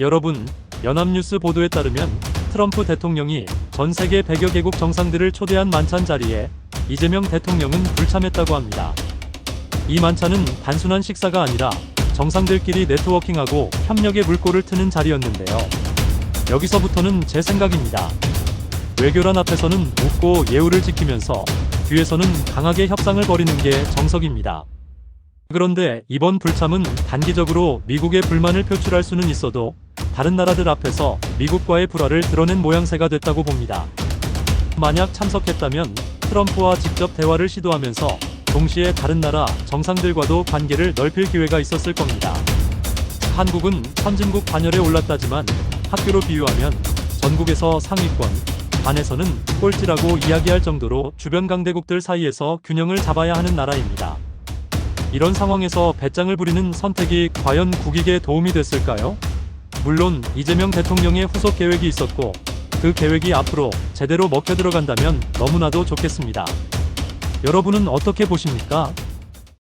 여러분, 연합뉴스 보도에 따르면 트럼프 대통령이 전 세계 100여 개국 정상들을 초대한 만찬 자리에 이재명 대통령은 불참했다고 합니다. 이 만찬은 단순한 식사가 아니라 정상들끼리 네트워킹하고 협력의 물꼬를 트는 자리였는데요. 여기서부터는 제 생각입니다. 외교란 앞에서는 웃고 예우를 지키면서 뒤에서는 강하게 협상을 벌이는 게 정석입니다. 그런데 이번 불참은 단기적으로 미국의 불만을 표출할 수는 있어도 다른 나라들 앞에서 미국과의 불화를 드러낸 모양새가 됐다고 봅니다. 만약 참석했다면 트럼프와 직접 대화를 시도하면서 동시에 다른 나라 정상들과도 관계를 넓힐 기회가 있었을 겁니다. 한국은 선진국 반열에 올랐다지만 학교로 비유하면 전국에서 상위권, 반에서는 꼴찌라고 이야기할 정도로 주변 강대국들 사이에서 균형을 잡아야 하는 나라입니다. 이런 상황에서 배짱을 부리는 선택이 과연 국익에 도움이 됐을까요? 물론 이재명 대통령의 후속 계획이 있었고 그 계획이 앞으로 제대로 먹혀 들어간다면 너무나도 좋겠습니다. 여러분은 어떻게 보십니까?